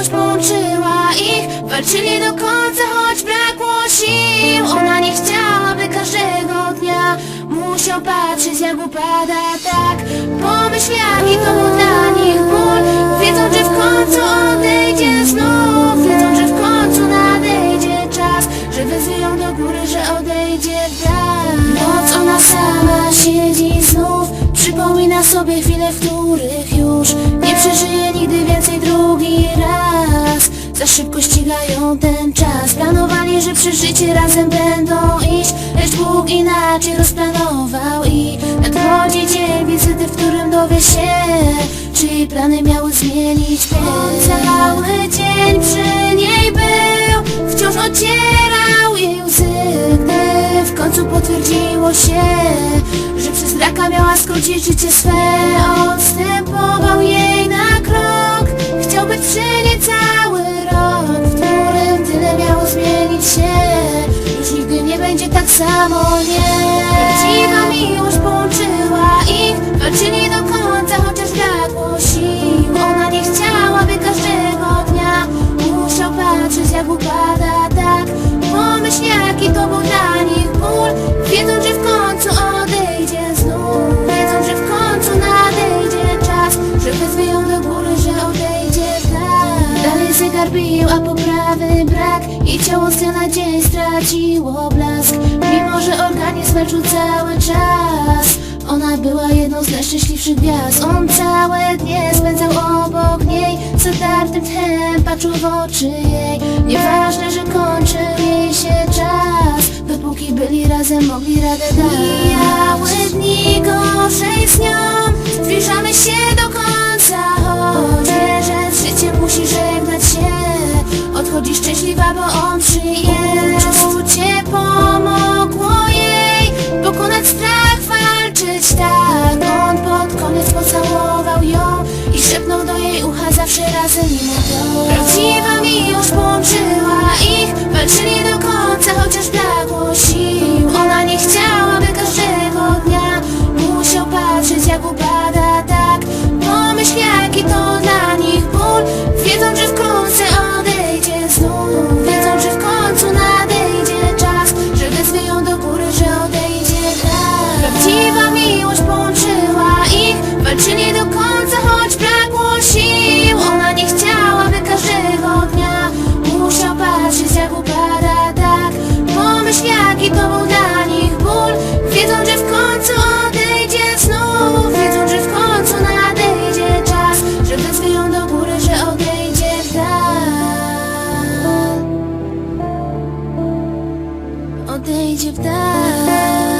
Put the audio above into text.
miłość połączyła ich. Walczyli do końca, choć brakło sił. Ona nie chciałaby każdego dnia. Musiał patrzeć jak upada tak. Pomyśl jaki to był dla nich ból. Wiedzą, że w końcu odejdzie znów. Wiedzą, że w końcu nadejdzie czas Że wezwią do góry, że odejdzie w dal. Noc ona sama siedzi Przypomina sobie chwile, w których już Nie przeżyje nigdy więcej drugi raz. Za szybko ścigają ten czas. Planowali, że przy życie razem będą iść Lecz Bóg inaczej rozplanował I nadchodzi dzień wizyty, w którym dowie się Czy jej plany miały zmienić bieg Cały dzień przy niej był Wciąż ocierał jej łzy Gdy w końcu potwierdziło się Że raka miała skrócić życie swe Odstępował jej na krok. Chciał być przy niej cały rok W którym tyle miało zmienić się. Już nigdy nie będzie tak samo, nie Dalej zegar bił, a poprawy brak I ciało z dnia na dzień straciło blask. Mimo, że organizm walczył cały czas ona była jedną z najszczęśliwszych gwiazd. On całe dnie spędzał obok niej Zatartym tchem patrzył w oczy jej. Nieważne, że kończy jej się czas Dopóki byli razem, mogli radę dać. Mijały dni gorzej z nią Szepnął do jej ucha zawsze razem i mówią. Prawdziwa молодые дівчата